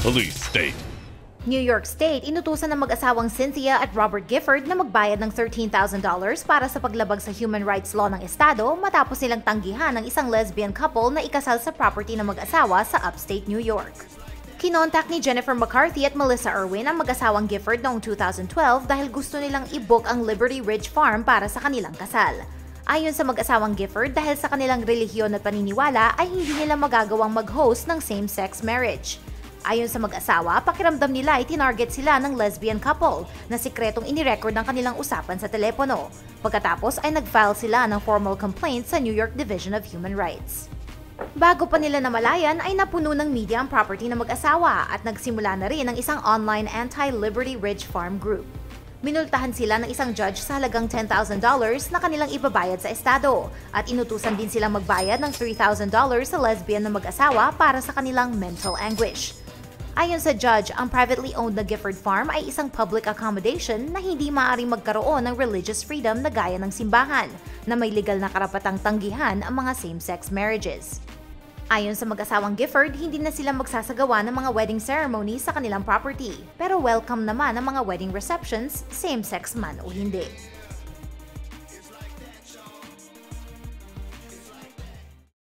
Police state. New York State, inutusan ng mag-asawang Cynthia at Robert Gifford na magbayad ng $13,000 para sa paglabag sa human rights law ng estado matapos nilang tanggihan ng isang lesbian couple na ikasal sa property ng mag-asawa sa upstate New York. Kinontak ni Jennifer McCarthy at Melissa Irwin ang mag-asawang Gifford noong 2012 dahil gusto nilang i-book ang Liberty Ridge Farm para sa kanilang kasal. Ayon sa mag-asawang Gifford, dahil sa kanilang relihiyon at paniniwala ay hindi nila magagawang mag-host ng same-sex marriage. Ayon sa mag-asawa, pakiramdam nila ay tinarget sila ng lesbian couple na sikretong inirecord ng kanilang usapan sa telepono. Pagkatapos ay nag-file sila ng formal complaint sa New York Division of Human Rights. Bago pa nila namalayan ay napuno ng media ang property ng mag-asawa at nagsimula na rin ang isang online anti-Liberty Ridge Farm group. Minultahan sila ng isang judge sa halagang $10,000 na kanilang ibabayad sa estado at inutusan din silang magbayad ng $3,000 sa lesbian na mag-asawa para sa kanilang mental anguish. Ayon sa judge, ang privately owned na Gifford Farm ay isang public accommodation na hindi maaaring magkaroon ng religious freedom na gaya ng simbahan, na may legal na karapatang tanggihan ang mga same-sex marriages. Ayon sa mag-asawang Gifford, hindi na sila magsasagawa ng mga wedding ceremony sa kanilang property, pero welcome naman ang mga wedding receptions, same-sex man o hindi.